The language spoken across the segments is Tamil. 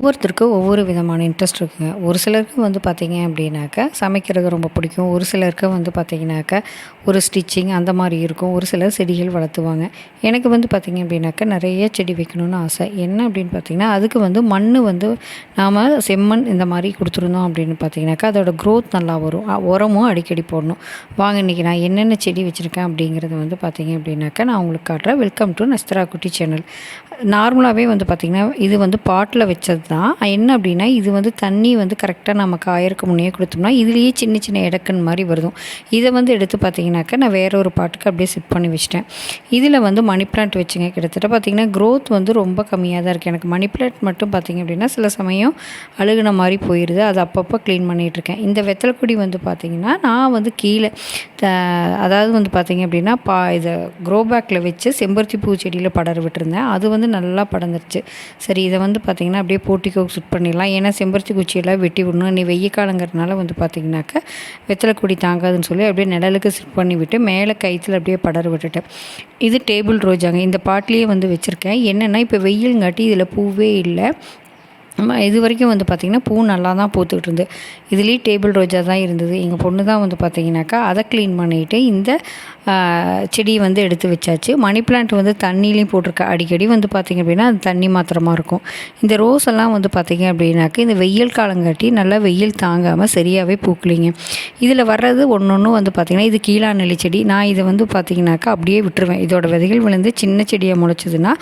ஒவ்வொருத்தருக்கும் ஒவ்வொரு விதமான இன்ட்ரெஸ்ட் இருக்குங்க. ஒரு சிலருக்கு வந்து பார்த்திங்க அப்படின்னாக்கா சமைக்கிறது ரொம்ப பிடிக்கும். ஒரு சிலருக்கு வந்து பார்த்திங்கனாக்கா ஒரு ஸ்டிச்சிங் அந்த மாதிரி இருக்கும். ஒரு சிலர் செடிகள் வளர்த்துவாங்க. எனக்கு வந்து பார்த்திங்க அப்படின்னாக்கா நிறைய செடி வைக்கணும்னு ஆசை. என்ன அப்படின்னு பார்த்திங்கன்னா அதுக்கு வந்து மண் வந்து நாம் செம்மண் இந்த மாதிரி கொடுத்துருந்தோம் அப்படின்னு பார்த்திங்கனாக்கா அதோட க்ரோத் நல்லா வரும். உரமும் அடிக்கடி போடணும். வாங்க இன்றைக்கி நான் என்னென்ன செடி வச்சுருக்கேன் அப்படிங்கிறது வந்து பார்த்திங்க அப்படின்னாக்கா நான் உங்களுக்கு காட்டுறேன். வெல்கம் டு நஸ்தரா குட்டி சேனல் நார்மலாகவே வந்து பார்த்திங்கன்னா இது வந்து பாட்டில் வச்சது தான் என்ன அப்படின்னா இது வந்து தண்ணி வந்து கரெக்டாக நம்ம காயறக்கு முன்னே கொடுத்தோம்னா இதுலேயே சின்ன சின்ன இடக்கன் மாதிரி வருதும். இதை வந்து எடுத்து பார்த்தீங்கன்னாக்கா நான் வேற ஒரு பாட்டுக்கு அப்படியே செட் பண்ணி வச்சிட்டேன். இதில் வந்து மணி பிளான்ட் வச்சுங்க. கிட்டத்தட்ட பார்த்திங்கன்னா க்ரோத் வந்து ரொம்ப கம்மியாக தான் இருக்குது எனக்கு மணி பிளான்ட் மட்டும் பார்த்திங்க அப்படின்னா சில சமயம் அழுகுன மாதிரி போயிடுது அது அப்பப்போ க்ளீன் பண்ணிகிட்ருக்கேன் இந்த வெத்தலை கொடி வந்து பார்த்திங்கன்னா நான் வந்து கீழே த- அதாவது வந்து பார்த்திங்க அப்படின்னா பா இதை க்ரோ பேக்கில் வச்சு செம்பருத்தி பூ செடியில் படர விட்டுருந்தேன். அது வந்து நல்லா படர்ந்துருச்சு. சரி இதை வந்து பார்த்திங்கன்னா அப்படியே போட்டு போட்டிக்கோ சுட் பண்ணிடலாம். ஏன்னா செம்பருத்தி குச்சியெல்லாம் வெட்டி விடணும். நீ வெய்ய காலங்கிறதுனால வந்து பார்த்திங்கனாக்கா வெத்தலை கொடி தாங்காதுன்னு சொல்லி அப்படியே நிழலுக்கு செட் பண்ணி விட்டு மேலே கயிற்றுல அப்படியே படர விட்டுட்டேன். இது டேபிள் ரோஜாங்க. இந்த பாட்டிலேயே வந்து வச்சுருக்கேன். என்னென்னா இப்போ வெயில்ங்காட்டி இதில் பூவே இல்லை. இது வரைக்கும் வந்து பார்த்திங்கன்னா பூ நல்லா தான் பூத்துக்கிட்டு இருந்து. இதுலேயே டேபிள் ரோஜா தான் இருந்தது. எங்கள் பொண்ணு தான் வந்து பார்த்திங்கனாக்கா அதை க்ளீன் பண்ணிவிட்டு இந்த செடியை வந்து எடுத்து வச்சாச்சு. மணி பிளான்ட் வந்து தண்ணியிலையும் போட்டிருக்கா. அடிக்கடி வந்து பார்த்திங்க அப்படின்னா அது தண்ணி மாத்திரமாக இருக்கும். இந்த ரோஸ் எல்லாம் வந்து பார்த்திங்க அப்படின்னாக்கா இந்த வெயில் காலங்காட்டி நல்லா வெயில் தாங்காமல் சரியாகவே பூக்கலிங்க. இதில் வர்றது ஒன்று ஒன்று வந்து பார்த்திங்கன்னா இது கீழாநெல்லி செடி. நான் இதை வந்து பார்த்திங்கனாக்கா அப்படியே விட்டுருவேன். இதோட விதைகள் விழுந்து சின்ன செடியாக முளைச்சதுன்னா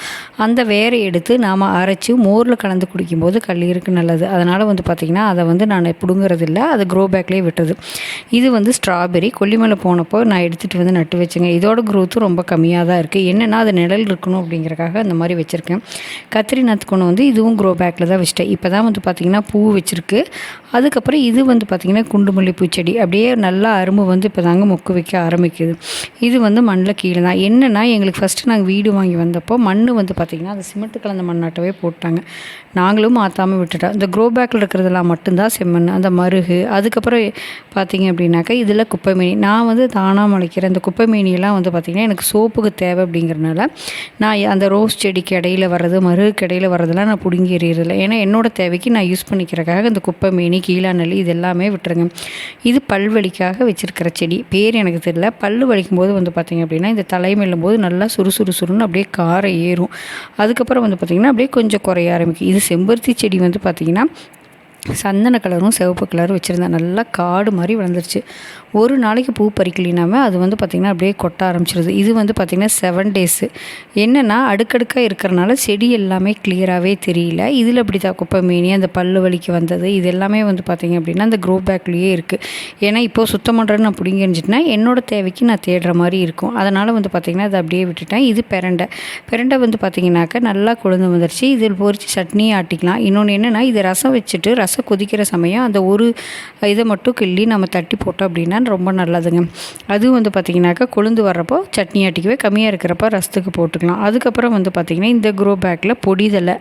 அந்த வேரை எடுத்து நாம் அரைச்சி மோரில் கலந்து குடிக்கும்போது கல்லீருக்கு நல்லது. அதனால் வந்து பார்த்திங்கன்னா அதை வந்து நான் பிடுங்குறது இல்லை அதை க்ரோ பேக்லேயே விட்டுறது. இது வந்து ஸ்ட்ராபெரி கொல்லிமலை போனப்போ நான் எடுத்துகிட்டு வந்து நட்டு வச்சுங்க. இதோட க்ரோத்தும் ரொம்ப கம்மியாக தான் இருக்குது என்னென்னா அது நிழல் இருக்கணும் அப்படிங்கிறக்காக அந்த மாதிரி வச்சுருக்கேன். கத்திரி நாத்துக்கொண்டு வந்து இதுவும் க்ரோ பேக்கில் தான் வச்சுட்டேன். இப்போ தான் வந்து பார்த்திங்கன்னா பூ வச்சுருக்கு. அதுக்கப்புறம் இது வந்து பார்த்திங்கன்னா குண்டு மல்லிப்பூ செடி. அப்படியே நல்லா அரும்பு வந்து இப்போ தாங்க மொக்கு வைக்க ஆரம்பிக்குது. இது வந்து மண்ணில் கீழே தான். என்னென்னா எங்களுக்கு ஃபஸ்ட்டு நாங்கள் வீடு வாங்கி வந்தப்போ மண் வந்து பார்த்திங்கன்னா அந்த சிமெண்ட் கலந்த மண்ணாட்டவே போட்டாங்க. நாங்களும் மாற்றாமல் விட்டுட்டோம் இந்த க்ரோ பேக்கில் இருக்கிறதெல்லாம் மட்டும்தான் செம்மண் அந்த மருகு அதுக்கப்புறம் பார்த்திங்க அப்படின்னாக்கா இதில் குப்பைமேனி. நான் வந்து தானாக முளைக்கிற இந்த குப்பைமேனியெல்லாம் வந்து பார்த்திங்கன்னா எனக்கு சோப்புக்கு தேவை அப்படிங்கிறனால நான் அந்த ரோஸ் செடிக்கு இடையில வர்றது மருகுக்கு இடையில வர்றதெல்லாம் நான் பிடுங்கி எறியறதில்ல. ஏன்னா என்னோட தேவைக்கு நான் யூஸ் பண்ணிக்கிறக்காக இந்த குப்பைமேனி கீழாநெல்லி இது எல்லாமே விட்டுருங்க. இது பல்வலிக்காக வச்சுருக்கிற செடி. பேர் எனக்கு தெரியல. பல்லு வலிக்கும் போது வந்து பார்த்திங்க அப்படின்னா இந்த தலைமெல்லும் போது நல்லா சுறுசுறுசுறுன்னு அப்படியே காரம் ஏறும். அதுக்கப்புறம் வந்து பார்த்திங்கன்னா அப்படியே கொஞ்சம் குறைய ஆரம்பிக்கும். இது செம்பருத்தி செடி வந்து பார்த்திங்கன்னா சந்தன கலரும் சிவப்பு கலரும் வச்சுருந்தேன். நல்லா காடு மாதிரி வளர்ந்துருச்சு. ஒரு நாளைக்கு பூ பறிக்கலினாமல் அது வந்து பார்த்திங்கன்னா அப்படியே கொட்ட ஆரம்பிச்சிருது. இது வந்து பார்த்திங்கன்னா செவன் டேஸு என்னென்னா அடுக்கடுக்காக இருக்கிறனால செடி எல்லாமே கிளியராகவே தெரியல. இதில் அப்படி தான் குப்பை மீனி அந்த பல்லு வலிக்கு வந்தது. இது எல்லாமே வந்து பார்த்திங்க அப்படின்னா அந்த க்ரோ பேக்லேயே இருக்குது ஏன்னா இப்போது சுத்தம் பண்ணுறேன்னு நான் பிடிங்கி என்னோட தேவைக்கு நான் தேடுற மாதிரி இருக்கும். அதனால் வந்து பார்த்திங்கன்னா அதை அப்படியே விட்டுட்டேன். இது பெரண்டை. பெரண்டை வந்து பார்த்திங்கனாக்கா நல்லா கொழுந்து வந்துருச்சு. இதில் பொறிச்சு சட்னியை ஆட்டிக்கலாம். இன்னொன்று என்னென்னா இது ரசம் வச்சுட்டு ரசம் ரசம் கொதிக்கிற சமயம் அந்த ஒரு இதை மட்டும் கிள்ளி நம்ம தட்டி போட்டோம் அப்படின்னா ரொம்ப நல்லதுங்க. அதுவும் வந்து பார்த்திங்கனாக்கா கொழுந்து வர்றப்போ சட்னி ஆட்டிக்கவே கம்மியாக இருக்கிறப்ப ரசத்துக்கு போட்டுக்கலாம். அதுக்கப்புறம் வந்து பார்த்திங்கன்னா இந்த க்ரோ பேக்கில் பொடிதலை.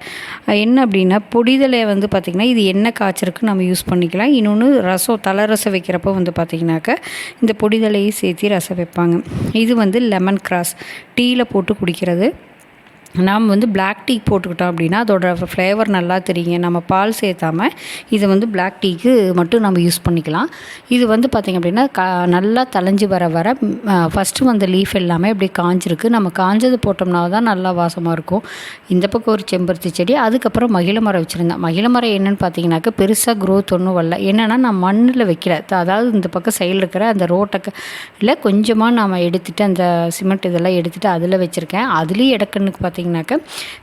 என்ன அப்படின்னா பொடிதலை வந்து பார்த்திங்கன்னா இது என்ன காய்ச்சறதுக்கு நம்ம யூஸ் பண்ணிக்கலாம். இன்னொன்று ரசம் தலை ரசம் வைக்கிறப்போ வந்து பார்த்திங்கனாக்கா இந்த பொடிதலையும் சேர்த்து ரசம் வைப்பாங்க. இது வந்து லெமன் கிராஸ் டீயில் போட்டு குடிக்கிறது. நாம் வந்து பிளாக் டீ போட்டுக்கிட்டோம் அப்படின்னா அதோட ஃப்ளேவர் நல்லா தெரியுங்க நம்ம பால் சேர்த்தாம இதை வந்து பிளாக் டீக்கு மட்டும் நம்ம யூஸ் பண்ணிக்கலாம். இது வந்து பார்த்திங்க அப்படின்னா கா நல்லா தளைஞ்சு வர வர ஃபஸ்ட்டு வந்த லீஃப் எல்லாமே அப்படியே காஞ்சிருக்கு. நம்ம காஞ்சது போட்டோம்னா தான் நல்லா வாசமாக இருக்கும். இந்த பக்கம் ஒரு செம்பருத்தி செடி அதுக்கப்புறம் மகிழ மரம் வச்சுருந்தேன். மகிழ மரம் என்னென்னு பார்த்தீங்கன்னாக்கா பெருசாக க்ரோத் ஒன்றும் வரல. என்னென்னா நான் மண்ணில் வைக்கல. த- அதாவது இந்த பக்கம் சைடில் இருக்கிற அந்த ரோட்டை இல்லை கொஞ்சமாக நாம் எடுத்துகிட்டு அந்த சிமெண்ட் இதெல்லாம் எடுத்துகிட்டு அதில் வச்சுருக்கேன். அதுலேயும் இடக்கண்ணுக்கு பார்த்தீங்கன்னாக்கா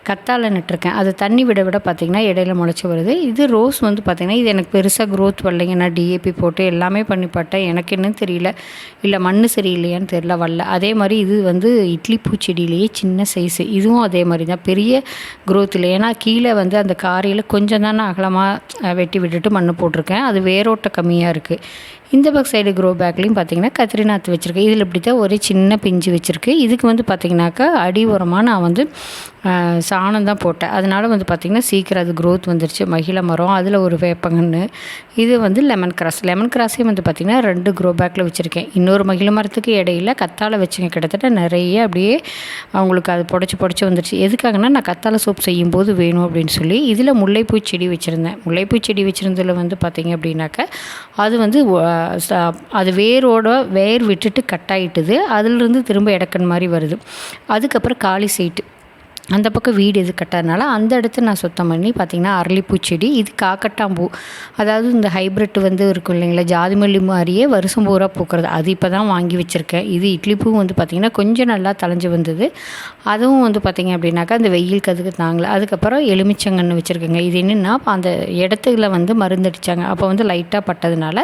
கத்தாழை நட்டுருக்கேன். அது தண்ணி விட விட பார்த்திங்கன்னா இடையில முளைச்சி வருது. இது ரோஸ் வந்து பார்த்திங்கன்னா இது எனக்கு பெருசாக க்ரோத் வரலைங்க. நான் டிஏபி போட்டு எல்லாமே பண்ணி பார்த்தேன். எனக்கு என்னன்னு தெரியல. இல்லை மண் சரியில்லையான்னு தெரியல வரல. அதே மாதிரி இது வந்து இட்லி பூச்செடியிலேயே சின்ன சைஸு இதுவும் அதே மாதிரி தான். பெரிய க்ரோத் இல்லை. ஏன்னா கீழே வந்து அந்த காரையில் கொஞ்சம் தானே அகலமாக வெட்டி விட்டுட்டு மண் போட்டிருக்கேன். அது வேரோட்ட கம்மியாக இருக்குது இந்த பக்கம் சைடு க்ரோ பேக்லேயும் பார்த்தீங்கன்னா கத்திரி நாற்று வச்சுருக்கேன். இதில் இப்படி தான் ஒரே சின்ன பிஞ்சு வச்சுருக்கு. இதுக்கு வந்து பார்த்திங்கனாக்கா அடி உரமாக நான் வந்து சாணம் தான் போட்டேன். அதனால் வந்து பார்த்திங்கன்னா சீக்கிரம் அது க்ரோத் வந்துருச்சு. மகிழ மரம் அதில் ஒரு வேப்பங்கன்று இது வந்து லெமன் கிராஸ் லெமன் கிராஸையும் வந்து பார்த்திங்கன்னா ரெண்டு க்ரோ பேக்கில் வச்சுருக்கேன். இன்னொரு மகிழ மரத்துக்கு இடையில கத்தாழை வச்சுங்க. கிட்டத்தட்ட நிறைய அப்படியே அவங்களுக்கு அது புடச்சி புடச்சி வந்துருச்சு. எதுக்காகனா நான் கத்தாழை சோப் செய்யும்போது வேணும் அப்படின்னு சொல்லி இதில் முல்லைப்பூ செடி வச்சுருந்தேன். முல்லைப்பூ செடி வச்சுருந்ததில் வந்து பார்த்திங்க அப்படின்னாக்க அது வந்து அது வேரோட வேர் விட்டுட்டு கட் ஆகிட்டுது அதுலேருந்து திரும்ப இடக்கன் மாதிரி வருது. அதுக்கப்புறம் காலி சைட்டு. அந்த பக்கம் வீடு எது கட்டாதனால அந்த இடத்த நான் சுத்தம் பண்ணி பார்த்திங்கன்னா அரளிப்பூ செடி இது காக்கட்டாம்பூ. அதாவது இந்த ஹைப்ரிட் வந்து இருக்கும் இல்லைங்களா ஜாதி மல்லி மாதிரியே வருஷம் பூரா பூக்கிறது. அது இப்போ தான் வாங்கி வச்சுருக்கேன். இது இட்லி பூ வந்து பார்த்திங்கன்னா கொஞ்சம் நல்லா தலைஞ்சு வந்தது. அதுவும் வந்து பார்த்திங்க அப்படின்னாக்கா அந்த வெயிலுக்கு அதுக்கு தாங்கல அதுக்கப்புறம் எலுமிச்சங்கன்று வச்சுருக்கேங்க. இது என்னென்னா அந்த இடத்துல வந்து மருந்தடித்தாங்க அப்போ வந்து லைட்டாக பட்டதுனால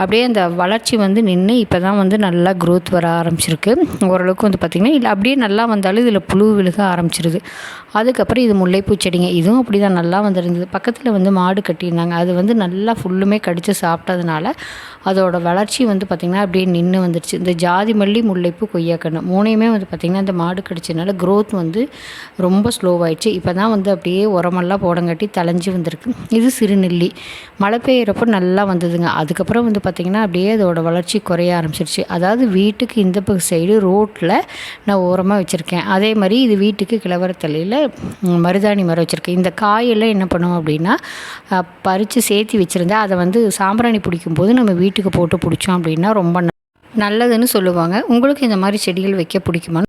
அப்படியே அந்த வளர்ச்சி வந்து நின்று இப்போ தான் வந்து நல்லா க்ரோத் வர ஆரம்பிச்சிருக்கு. ஓரளவுக்கு வந்து பார்த்திங்கன்னா இல்லை அப்படியே நல்லா வந்தாலும் இதில் புழு விழுக ஆரம்பிச்சிருது. அதுக்கப்புறம் இது முல்லைப்பூ செடிங்க. இதுவும் அப்படி தான் நல்லா வந்திருந்தது. பக்கத்தில் வந்து மாடு கட்டியிருந்தாங்க. அது வந்து நல்லா ஃபுல்லுமே கடித்து சாப்பிட்டதுனால அதோட வளர்ச்சி வந்து பார்த்திங்கன்னா அப்படியே நின்று வந்துடுச்சு இந்த ஜாதி மல்லி முல்லைப்பூ கொய்யாக்கன்று மூணையுமே வந்து பார்த்திங்கன்னா இந்த மாடு கடிச்சதுனால க்ரோத் வந்து ரொம்ப ஸ்லோவாயிடுச்சு இப்போ தான் வந்து அப்படியே உரமெல்லாம் போடங்காட்டி தளைஞ்சு வந்திருக்கு. இது சிறுநெல்லி. மழை பெய்கிறப்போ நல்லா வந்ததுங்க. அதுக்கப்புறம் வந்து பார்த்திங்கன்னா அப்படியே அதோட வளர்ச்சி குறைய ஆரம்பிச்சிருச்சு. அதாவது வீட்டுக்கு இந்த பக்கம் சைடு ரோட்டில் நான் ஓரமாக வச்சுருக்கேன். அதே மாதிரி இது வீட்டுக்கு தலையில் மருதாணி மரம் வச்சுருக்கேன். இந்த காயெல்லாம் என்ன பண்ணுவோம் அப்படின்னா பறித்து சேர்த்து வச்சுருந்தேன் அதை வந்து சாம்பிராணி பிடிக்கும் போது நம்ம வீட்டுக்கு போட்டு பிடிச்சோம் அப்படின்னா ரொம்ப ந- நல்லதுன்னு சொல்லுவாங்க. உங்களுக்கு இந்த மாதிரி செடிகள் வைக்க பிடிக்குமா